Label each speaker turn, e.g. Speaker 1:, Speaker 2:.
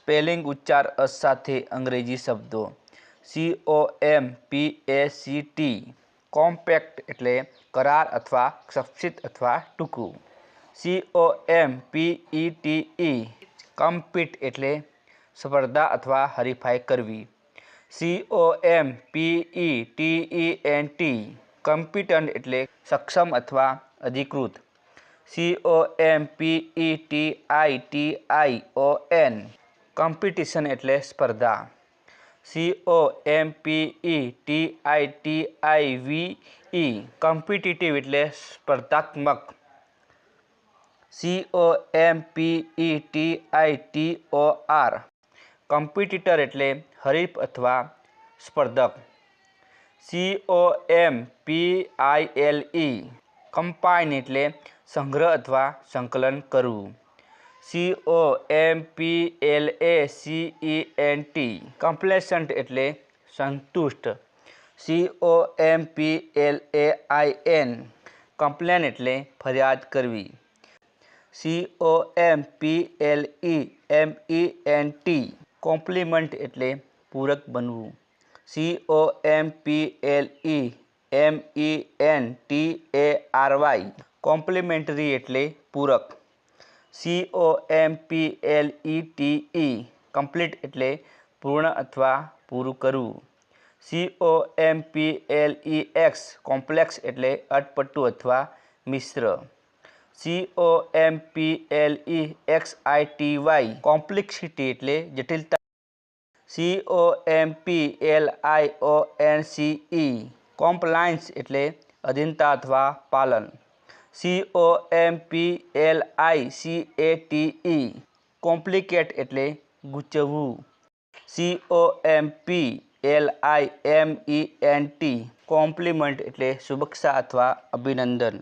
Speaker 1: spelling उच्चार어 સાથે અંગ્રેજી શબ્દો C O M P A C T compact એટલે કરાર अथवा ક્ષક્ષિત अथवा ટૂકો C O M P E T E compete એટલે સવર્ધા अथवा હરીફાઈ કરવી C O M P E T E N T કમ્પિટન્ટ એટલે સક્ષમ अथवा અધિકૃત C O M P E T I T I O N competition એટલે સ્પર્ધા C O M P E T I T I V E competitive એટલે સ્પર્ધાત્મક C O M P E T I T O R competitor એટલે હરીફ અથવા સ્પર્ધક C O M P I L E કમ્પાઇન એટલે સંગ્રહ અથવા સંકલન કરવું C O M P L A C E N T complacent એટલે સંતુષ્ટ C O M P L A I N complain એટલે ફરિયાદ કરવી C O M P L E M E N T complement એટલે પૂરક બનવું C O M P L E M E N T A R Y કમ્પ્લિમેન્ટરી એટલે પૂરક C O M P L E T E complete એટલે પૂર્ણ અથવા પૂર કરવું C O M P L E X complex એટલે અટપટુ અથવા મિશ્ર C O M P L E X I T Y complexity એટલે જટિલતા C O M P L I A N C E compliance એટલે અધીનતા અથવા પાલન C O M P L I C A T E complicate એટલે ગૂંચવવું C O M P L I M E N T compliment એટલે શુભેચ્છા અથવા અભિનંદન